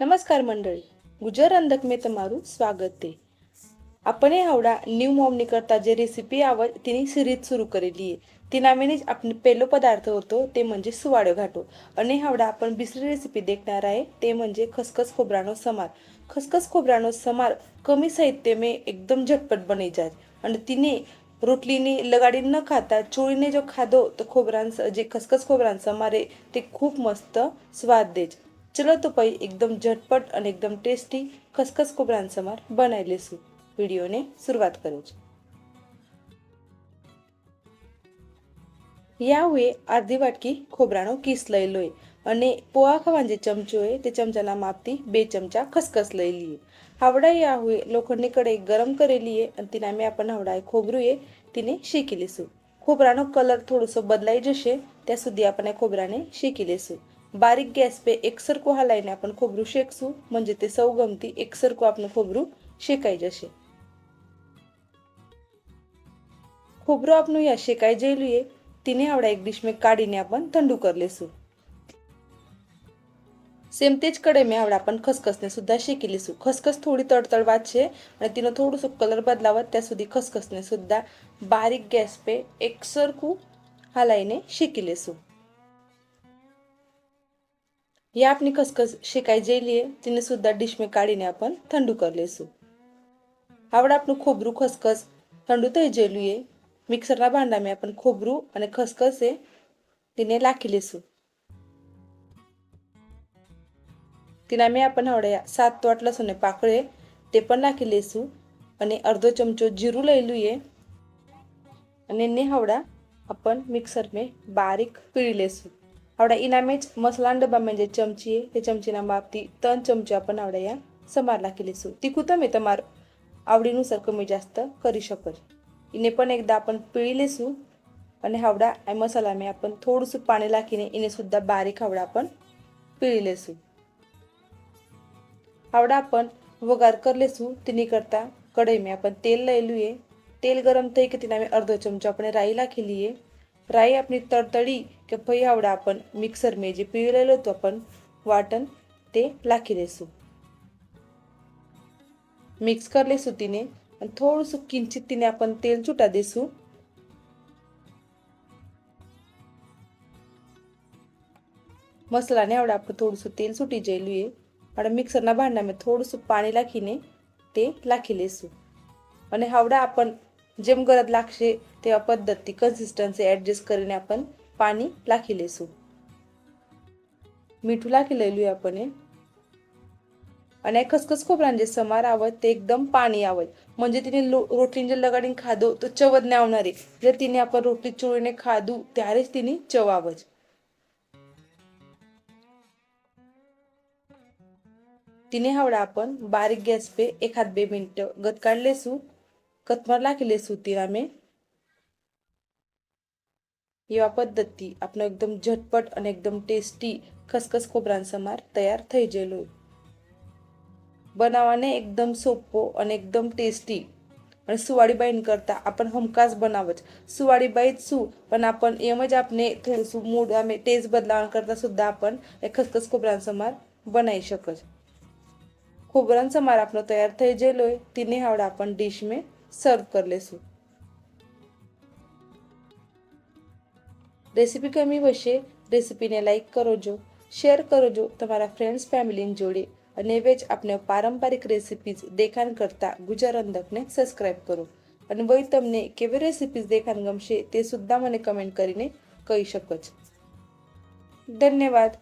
નમસ્કાર મંડળી ગુજર અંધક મેં તમારું સ્વાગત છે આપણે આવડા ન્યૂ મોમની करता जे रेसिपी आवड तिने सिरीज सुरू केलेली आहे ती नावाने आपण पहिलो पदार्थ होतो ते म्हणजे सुवाळ्यो घाटो आणि हावडा आपण दुसरी रेसिपी देखणार आहे ते म्हणजे खसखस खोबरानो समार खसखस खोबरानो समार कमी साहित्य में एकदम झटपट बनी जात आणि तिने रोटलीने लगाडी न खाता चोळीने जो खाधो तो खोबरांचं जे खसखस खोबरान समार आहे ते खूप मस्त स्वाद देज ચલો તો પછી એકદમ ઝટપટ અને એકદમ ટેસ્ટી ખસખસ કોબળાનો સમાર બનાવી લઈશું વિડીયોને શરૂઆત કરું છું. યાહુએ અડધી વાટકી ખોબરાનો કીસ લઈ લોય અને પોહા ખાવાનો જે ચમચો હોય તે ચમચાના માપથી બે ચમચા ખસખસ લઈ લઈએ હાવડા યાહુએ લોખંડની કડાઈ ગરમ કરી લઈએ અને તેના મેં આપણને હવડાએ ખોબરુંએ તેને શેકી લઈશું ખોબરાનો કલર થોડોસો બદલાઈ જશે, ત્યાં સુધી આપણે ખોબરાને શેકી લઈશું બારીક ગેસ પે गॅस पे एकसरको ખોબરું શેકશું खोबरू તે म्हणजे ते सवगमती આપણું ખોબરું શેકાઈ જશે जसे खोबरू યા या शेकाय जेलुये तिने आवडा એક ડીશ મેં કાઢીને आपण ઠંડુ કરી લેશું સેમ તેજ કડે મેં આવડે આપણને ખસખસને સુધા શેકી લઈશું ખસખસ થોડી તડતડ વાત છે અને તેનો થોડુંસું કલર બદલાવત ત્યાં સુધી ખસખસને સુદ્ધા બારીક ગેસ પે એકસરખું હલાઈને શેકી લેશું એ आपली ખસખસ शेकाय जेली आहे तिने सुद्धा डिशमे काढीने आपण थंडू कर લેશું. આવડે આપણું ખોબરું ખસખસ ઠંડુ થઈ જેલું એ. મિક્સરના ભાંડામાં આપણે ખોબરું અને ખસખસે એ તેને લાખી લેશું. તેના મેં આપણને હવે સાત તો આટલા પાકળે તે પણ નાખી લેશું અને અડધો ચમચો જીરું લઈ લઈએ અને એને હવડા આપણ મિક્સર મેં બારીક પીળી લેશું. आवडा इनामेच मसलान डबा म्हणजे चमची आहे ते चमचीना माप ती तन चमची आपण आवडा या समारला केली सू. ती कुतम येतं मार आवडीनुसार कमी जास्त करी शकल. इने पण एकदा आपण पिळी सू. आणि हावडा मसाला मी आपण थोडंसं पाणी लाखीने इने सुद्धा बारीक हावडा आपण पिळी लेसू हावडा आपण वगार कर लेसू तिने करता कढई मी आपण तेल लयलू ये. तेल गरम थई की तिने आम्ही अर्धा चमचा आपण राई केली आहे રાઈ આપણી તડતડી કે ભાઈ આવડા आपण મિક્સર में જે પીળેલો તો आपण વાટણ તે નાખી દેશું મિક્સ કરી લેશું તેને અને થોડુંસું કિંચિત તેને आपण તેલ છૂટા દેશું મસાલાને આવડે આપણે થોડુંસું તેલ છૂટી જયેલું એ આપણે મિક્સરના ભાંડામાં થોડુંસું પાણી નાખીને તે નાખી લેશું અને હાવડા આપણ જેમ ગરજ લાગશે તેવા પદ્ધતિ કન્સિસ્ટન્સી એડજસ્ટ કરીને आपण પાણી નાખી લેશું મીઠું નાખી લેલું આપણે અને ખસખસ खोबरान जे समार आवत ते एकदम पाणी आवत म्हणजे तिने રોટલીને લગાડીને ખાધો તો ચવ જ ના આવનારી જર तिने आपण રોટલી ચોળીને ખાધું ત્યારે જ તેની ચવ આવે છે तिने हावडा आपण बारीक गॅस पे एखाद बे मिनिट गत काढ लेसू कथमरला केले सुती रामे एवा पद्धती आपण एकदम झटपट आणि एकदम टेस्टी खसखस खोबरान समार तयार थई जेलो बनावाने एकदम सोपो आणि एकदम टेस्टी आणि सुवाडीबाईन करता आपण हमकास बनावच. सुवाडीबाईत सु पण आपण एमज आपने थोडस मूड आम्ही टेस्ट बदलावण करता सुद्धा आपण खसखस खोबरान समार बनाई शकच. खोबरान समार आपण तयार थई जेलोय तिन्ही आवडा आपण डिश में. સર્વ કરી લેશું રેસીપી ગમી હશે રેસીપીને લાઇક કરજો શેર કરજો તમારા ફ્રેન્ડ્સ ફેમિલીની જોડે અને વેજ આપણે પારંપરિક રેસીપીઝ દેખાણ કરતા ગુજર અંધકને સબસ્ક્રાઈબ કરો અને વય તમને કેવી રેસીપીઝ દેખાણ ગમશે તે સુદ્ધા મને કમેન્ટ કરીને કહી શકો છો ધન્યવાદ